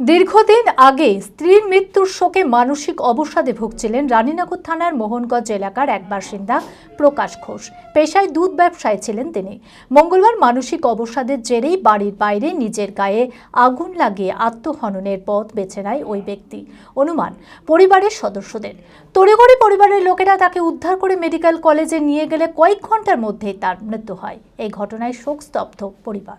দীর্ঘদিন আগে স্ত্রীর মৃত্যুর শোকে মানসিক অবসাদে ভুগছিলেন রানীনগর থানার মোহনগঞ্জ এলাকার এক বাসিন্দা প্রকাশ ঘোষ। পেশায় দুধ ব্যবসায়ী ছিলেন তিনি। মঙ্গলবার মানসিক অবসাদের জেরেই বাড়ির বাইরে নিজের গায়ে আগুন লাগিয়ে আত্মহননের পথ বেছে নেয় ওই ব্যক্তি। অনুমান, পরিবারের সদস্যদের। তড়িঘড়ি পরিবারের লোকেরা তাকে উদ্ধার করে মেডিকেল কলেজে নিয়ে গেলে কয়েক ঘণ্টার মধ্যেই তার মৃত্যু হয়। এই ঘটনায় শোকস্তব্ধ পরিবার।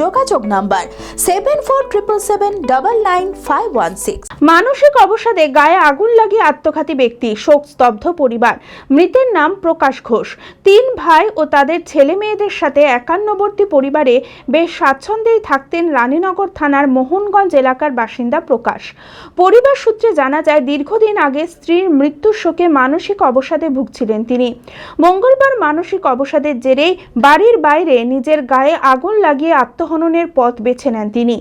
যোগাযোগ number seven four triple seven double nine five one six মানসিক অবসাদে গায়ে আগুন লাগিয়ে আত্মঘাতী ব্যক্তি, শোকস্তব্ধ পরিবার। মৃতের নাম প্রকাশ ঘোষ। তিন ভাই ও তাদের ছেলে মেয়েদের সাথে একান্নবর্তী পরিবারে বেশ স্বাচ্ছন্দ্যেই থাকতেন রানীনগর থানার মোহনগঞ্জ এলাকার বাসিন্দা প্রকাশ। পরিবার সূত্রে জানা যায়, দীর্ঘদিন আগে স্ত্রীর মৃত্যুর শোকে মানসিক অবসাদে ভুগছিলেন তিনি। মঙ্গলবার মানসিক অবসাদের জেরেই বাড়ির বাইরে নিজের গায়ে আগুন লাগিয়ে আত্মহননের পথ বেছে নেন তিনি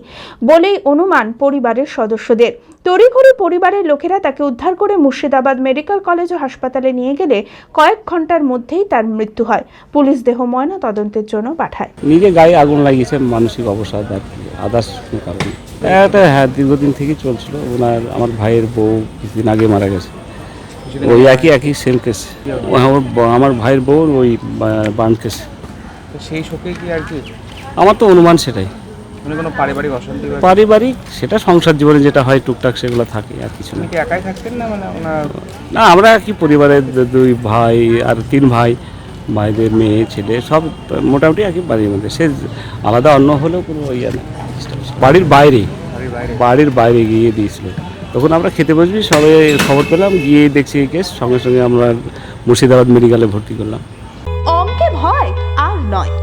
বলেই অনুমান পরিবারের সদস্যদের। তড়িঘড়ি পরিবারের লোকেরা তাকে উদ্ধার করে মুর্শিদাবাদ মেডিকেল কলেজ ও হাসপাতালে নিয়ে গেলে কয়েক ঘণ্টার মধ্যেই তার মৃত্যু হয়। পুলিশ দেহ ময়না তদন্তের জন্য পাঠায়। নিজে গায়ে আগুন লাগিয়েছে মানসিক অবসাদ আর আদার্স কারণে এটা হ্যাঁ দীর্ঘদিন থেকেই চলছিল। ওনার আমার ভাইয়ের বউ কিছুদিন আগে মারা গেছে। ওই একই একই সেম কেস আমার আমার ভাইয়ের বউ ওই বান কেস সেই শোকে কি আর কি আমার তো অনুমান সেটাই। মানে কোনো পারিবারিক অশান্তি বা পারিবারিক সেটা সংসার জীবনে যেটা হয় টুকটাক সেগুলো থাকে আর কিছু না। কি একাই থাকতেন না মানে ওনার না আমরা কি পরিবারের দু- দুই ভাই আর তিন ভাই ভাইদের মেয়ে ছেলে সব মোটামুটি আর কি বাড়ির মধ্যে। সে আলাদা অন্য হলেও কোনো ইয়ে না। বাড়ির বাইরে বাড়ির বাইরে। বাড়ির বাইরে গিয়ে দিয়েছিল। তখন আমরা খেতে বসবি সবাই খবর পেলাম গিয়ে দেখছি এই কেস সঙ্গে সঙ্গে আমরা মুর্শিদাবাদ মেডিকেলে ভর্তি করলাম। অঙ্কে ভয় আর নয়।